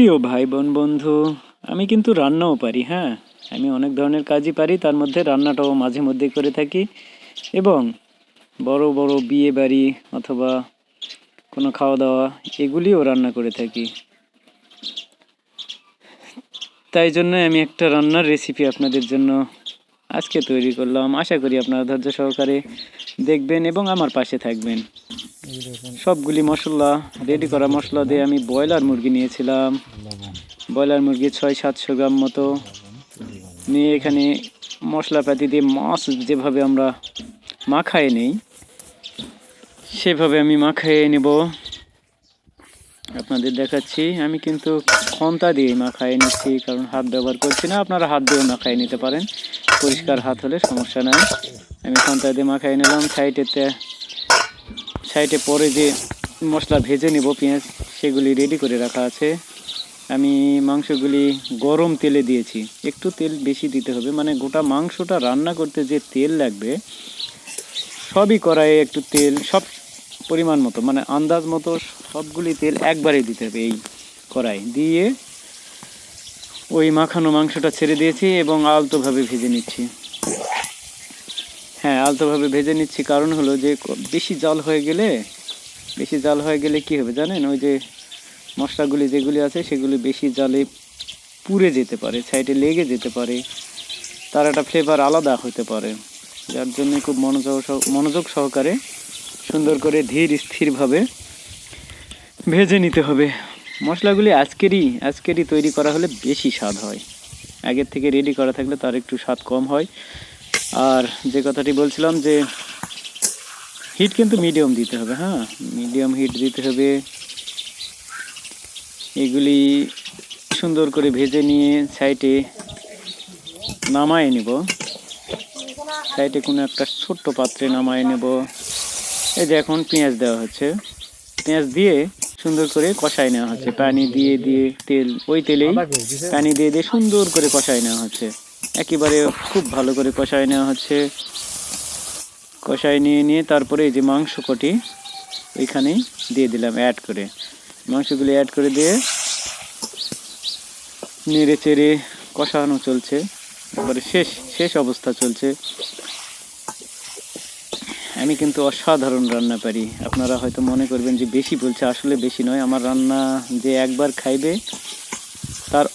প্রিয় ভাই বোন বন্ধু, আমি কিন্তু রান্নাও পারি হ্যাঁ? আমি অনেক ধরনের কাজই পারি, তার মধ্যে রান্নাটাও মাঝে মধ্যে করে থাকি। এবং বড় বড় বিয়ে বাড়ি অথবা কোনো খাওয়া দাওয়া এগুলিও রান্না করে থাকি। তাই জন্য আমি একটা রান্নার রেসিপি আপনাদের জন্য আজকে তৈরি করলাম। আশা করি আপনারা ধৈর্য সহকারে দেখবেন এবং আমার পাশে থাকবেন। সবগুলি মশলা রেডি করা মশলা দিয়ে আমি ব্রয়লার মুরগি নিয়েছিলাম। ব্রয়লার মুরগি ছয় সাতশো গ্রাম মতো। নিয়ে এখানে মশলাপাতি দিয়ে মাছ যেভাবে আমরা মাখায় নেই, সেভাবে আমি মাখায়ে নেব। আপনাদের দেখাচ্ছি, আমি কিন্তু খন্তা দিয়ে মাখায় নিচ্ছি, কারণ হাত ব্যবহার করছি না, আপনারা হাত দিয়েও মাখায় নিতে পারেন। পরিষ্কার হাত হলে সমস্যা নাই। আমি খন্তা দিয়ে মাখায় নিলাম, সাইডেতে সাইডে পরে যে মশলা ভেজে নেব পেঁয়াজ, সেগুলি রেডি করে রাখা আছে। আমি মাংসগুলি গরম তেলে দিয়েছি। একটু তেল বেশি দিতে হবে মানে গোটা মাংসটা রান্না করতে যে তেল লাগবে, সবই কড়াইয়ে একটু তেল, সব পরিমাণ মতো মানে আন্দাজ মতো সবগুলি তেল একবারে দিতে হবে এই কড়াই। দিয়ে ওই মাখানো মাংসটা ছেড়ে দিয়েছি এবং আলতোভাবে ভেজে নিচ্ছি। হ্যাঁ আলতোভাবে ভেজে নিচ্ছি। কারণ হলো যে, বেশি জাল হয়ে গেলে, বেশি জাল হয়ে গেলে কি হবে জানেন? ওই যে মশলাগুলি যেগুলি আছে, সেগুলি বেশি জালে পুড়ে যেতে পারে, সাইডে লেগে যেতে পারে। তার একটা ফ্লেভার আলাদা হতে পারে। যার জন্য খুব মনোযোগ মনোযোগ সহকারে সুন্দর করে ধীর স্থিরভাবে ভেজে নিতে হবে। মশলাগুলি আজকেরই আজকেরই তৈরি করা হলে বেশি স্বাদ হয়। আগের থেকে রেডি করা থাকলে তার একটু স্বাদ কম হয়। আর যে কথাটি বলছিলাম যে হিট কিন্তু মিডিয়াম দিতে হবে হ্যাঁ? মিডিয়াম হিট দিতে হবে। এগুলি সুন্দর করে ভেজে নিয়ে সাইডে নামায় নিব। সাইডে কোনো একটা ছোট্ট পাত্রে নামায় নেব। এই যে এখন পেঁয়াজ দেওয়া হচ্ছে। পেঁয়াজ দিয়ে সুন্দর করে কষায় নেওয়া হচ্ছে। পানি দিয়ে দিয়ে তেল ওই তেলেই পানি দিয়ে দিয়ে সুন্দর করে কষায় নেওয়া হচ্ছে। একেবারে খুব ভালো করে কষায় নেওয়া হচ্ছে। কষায় নিয়ে নিয়ে তারপরে এই যে মাংস কটি ওইখানেই দিয়ে দিলাম অ্যাড করে। মাংসগুলি অ্যাড করে দিয়ে নেড়ে চেড়ে কষানো চলছে। এবারে শেষ শেষ অবস্থা চলছে। আমি কিন্তু অসাধারণ রান্না পারি। আপনারা হয়তো মনে করবেন যে বেশি বলছে, আসলে বেশি নয়। আমার রান্না যে একবার খাইবে, তার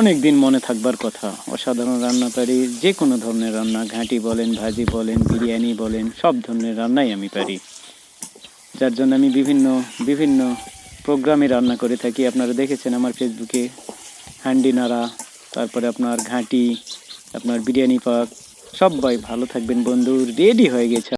অনেক দিন মনে থাকবার কথা। অসাধারণ রান্না পারি যে কোনো ধরনের রান্না, ঘাঁটি বলেন, ভাজি বলেন, বিরিয়ানি বলেন, সব ধরনের রান্নাই আমি পারি। যার জন্য আমি বিভিন্ন বিভিন্ন প্রোগ্রামে রান্না করে থাকি। আপনারা দেখেছেন আমার ফেসবুকে, হান্ডি নাড়া, তারপরে আপনার ঘাঁটি, আপনার বিরিয়ানি পাক, সবাই ভালো থাকবেন বন্ধু রেডি হয়ে গেছে।